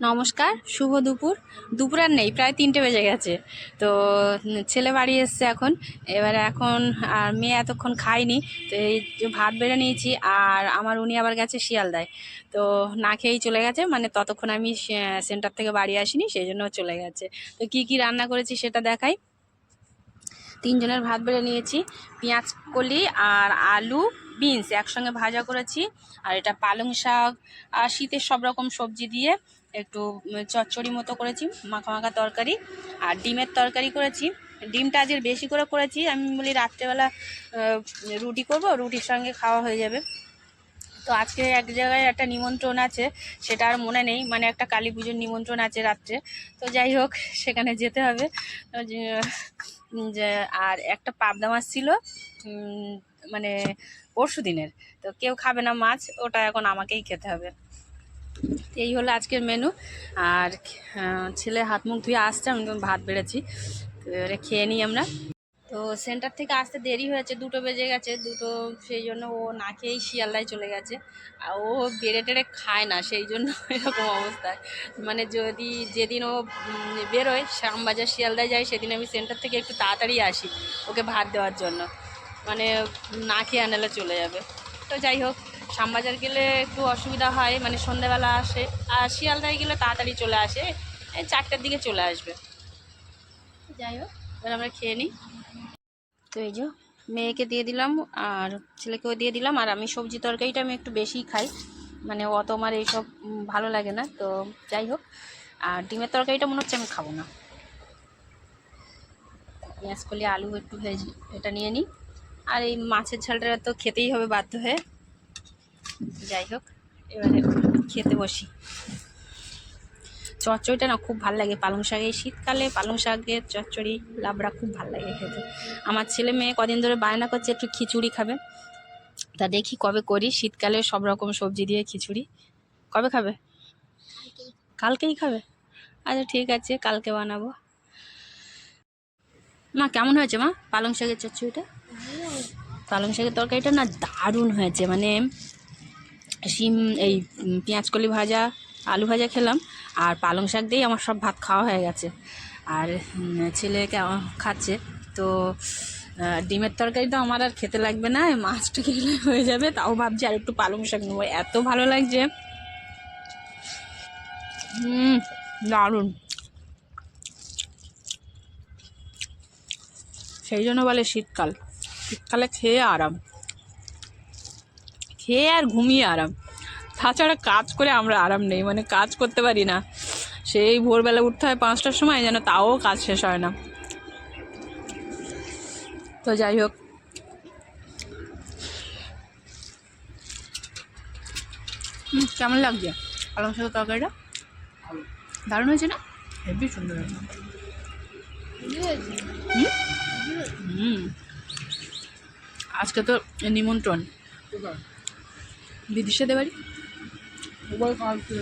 নমস্কার, শুভ দুপুর। দুপুর আর নেই, প্রায় তিনটে বেজে গেছে। তো, ছেলে বাড়ি এসছে এখন। এবারে এখন আর মেয়ে এতক্ষণ খায়নি। তো এই ভাত বেড়ে নিয়েছি আর আমার উনি আবার গেছে শিয়ালদায়। তো না খেয়েই চলে গেছে মানে ততক্ষণ আমি সেন্টার থেকে বাড়ি আসিনি, সেই জন্য চলে গেছে। তো কি কি রান্না করেছি সেটা দেখাই। তিনজনের ভাত বেড়ে নিয়েছি, পেঁয়াজ, কলি আর আলু, বিনস একসঙ্গে ভাজা করেছি। আর এটা পালং শাক আর শীতের সব রকম সবজি দিয়ে একটু চচ্চড়ি মতো করেছি, মাখা মাখা তরকারি। আর ডিমের তরকারি করেছি। ডিমটা আজের বেশি করে করেছি, আমি বলি রাত্রেবেলা রুটি করব, রুটির সঙ্গে খাওয়া হয়ে যাবে। তো আজকে এক জায়গায় একটা নিমন্ত্রণ আছে, সেটা আর মনে নেই। মানে একটা কালী পুজোর নিমন্ত্রণ আছে রাত্রে। তো যাই হোক, সেখানে যেতে হবে। আর একটা পাবদা মাছ ছিল মানে পরশু দিনের। তো কেউ খাবে না মাছ, ওটা এখন আমাকেই খেতে হবে। এই হলো আজকের মেনু আর ছেলে হাত মুখ ধুয়ে আসছে, আমি ভাত বেড়েছি। তো এবারে খেয়ে নিই আমরা। তো সেন্টার থেকে আসতে দেরি হয়েছে, দুটো বেজে গেছে, দুটো সেই জন্য ও না খেয়েই শিয়ালদায় চলে গেছে। আর ও বেড়ে টেড়ে খায় না, সেই জন্য এরকম অবস্থায় মানে যদি যেদিন ও বেরোয়, শ্যামবাজার শিয়ালদায় যায়, সেদিন আমি সেন্টার থেকে একটু তাড়াতাড়ি আসি ওকে ভাত দেওয়ার জন্য। মানে না খেয়ে আনালে চলে যাবে। তো যাই হোক, শ্যামবাজার গেলে একটু অসুবিধা হয় মানে সন্ধ্যাবেলা আসে, আর শিয়ালদায় গেলে তাড়াতাড়ি চলে আসে চারটের দিকে চলে আসবে। যাই হোক। এবার আমরা খেয়ে নিই। তো এই যে মেয়েকে দিয়ে দিলাম আর ছেলেকেও দিয়ে দিলাম। আর আমি সবজি তরকারিটা আমি একটু বেশিই খাই। মানে অত আমার এইসব ভালো লাগে না, তো যাই হোক। আর ডিমের তরকারিটা মনে হচ্ছে আমি খাব না। পেঁয়াজ করলে আলু একটু ভেজে এটা নিয়ে নিই। আর এই মাছের ঝালটা তো খেতেই হবে বাধ্য হয়ে। যাই হোক, এবারে খেতে বসি। চচ্চড়িটা না খুব ভালো লাগে। পালং শাক এই শীতকালে পালং শাকের চচ্চড়ি লাবড়া খুব ভালো লাগে খেতে। আমার ছেলে মেয়ে কদিন ধরে বায়না করছে একটু খিচুড়ি খাবে। তা দেখি কবে করি। শীতকালে সব রকম সবজি দিয়ে খিচুড়ি। কবে খাবে? কালকেই। খাবে? আচ্ছা ঠিক আছে কালকে বানাবো। মা কেমন হয়েছে মা পালং শাকের চচ্চড়িটা? পালং শাকের তরকারিটা না দারুণ হয়েছে। মানে শিম এই উম, পেঁয়াজ কলি ভাজা আলু ভাজা খেলাম, আর পালং শাক দিয়েই আমার সব ভাত খাওয়া হয়ে গেছে। আর ছেলে খাচ্ছে। তো ডিমের তরকারি তো আমার আর খেতে লাগবে না মাছটা খেলে হয়ে যাবে। তাও ভাবছি আর একটু পালং শাক নেব। এত ভালো লাগছে। হুম দারুণ। সেই জন্য বলে শীতকাল। শীতকালে খেয়ে আরাম। খেয়ে আর ঘুমিয়ে আরাম। তাছাড়া কাজ করে আমরা আরাম নেই মানে কাজ করতে পারি না। সেই ভোরবেলা উঠতে হয় পাঁচটার সময় যেন তাও কাজ শেষ হয় না। তো যাই হোক। হুম, কেমন লাগছে? পালং শাকের তরকারিটা? দারুণ হয়েছে না? হেভি সুন্দর হয়েছে। হুম? হুম। আজকে তো নিমন্ত্রণ। দিদির সাথে বাড়ি সবাই কালকে